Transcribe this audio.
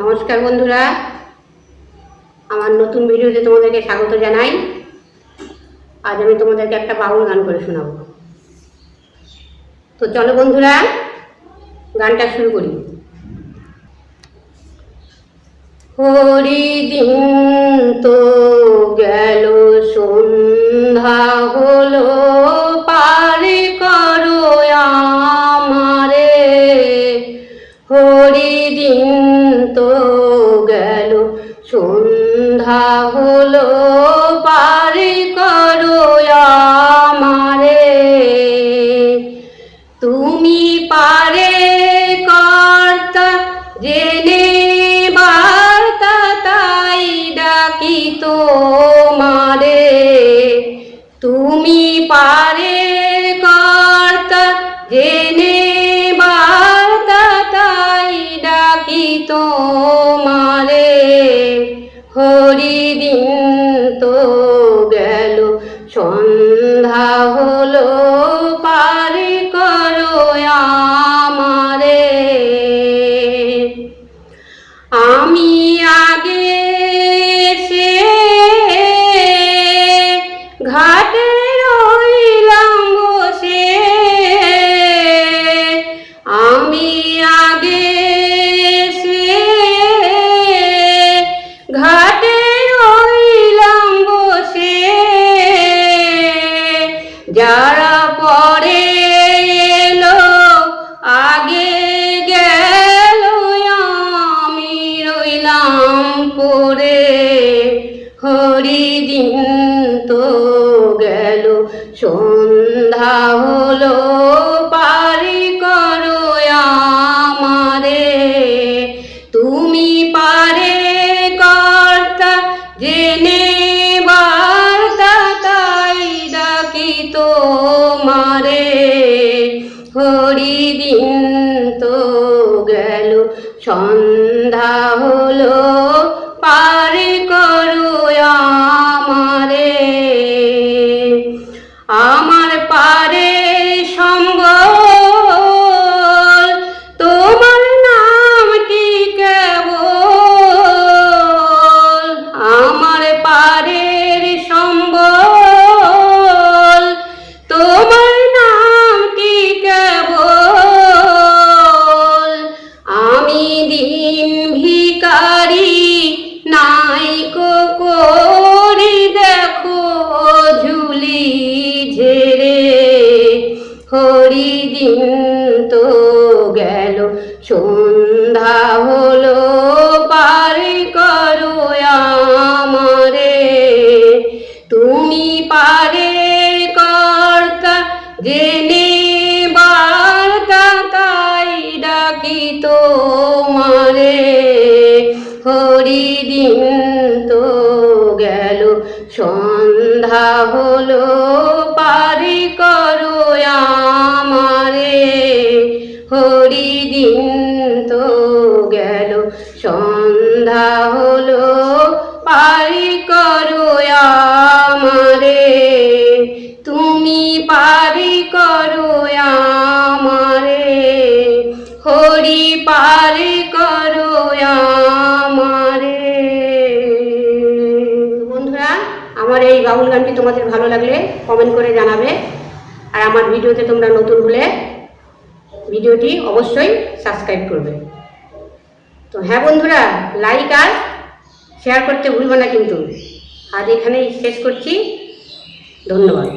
নমস্কার বন্ধুরা। আমার নতুন ভিডিওতে তোমাদেরকে স্বাগত জানাই। আজ আমি তোমাদেরকে একটা বাউল গান করে শোনাব। তো চলো বন্ধুরা, গানটা শুরু করি। হরি হরিদিন তো তো গেল। সন্ধ্যা হলো, পারে করো আমারে। তুমি পারে কর্তা, জেনে বার্তা তাই ডাকি তোমারে। তুমি পারে কর্তা, জেনে হরিদিন তো গেল, সন্ধ্যা হলো, পারি করো আমারে। তুমি পারে কর্তা, জেনে বার্তা তাই ডাকি তোমারে। হরিদিন তো গেল, সন্ধ্যা হলো সন্ধ্যা হলো, পারে করো আমারে। তুমি পারে কর্তা, জেনে বার্তা তাই ডাকি তোমারে। হরিদিন তো গেল, সন্ধ্যা হলো, পারি করো হরিদিন তো গেল, সন্ধ্যা হলো, পারি করো আমারে। তুমি পারি করো আমারে, হরি পারি করো আমারে। বন্ধুরা, আমার এই বাউল গানটি তোমাদের ভালো লাগলে কমেন্ট করে জানাবে। আর আমার ভিডিওতে তোমরা নতুন হলে ভিডিওটি অবশ্যই সাবস্ক্রাইব করবে তো হ্যাঁ বন্ধুরা লাইক আর শেয়ার করতে ভুলবে না কিন্তু। আজ এখানেই শেষ করছি। ধন্যবাদ।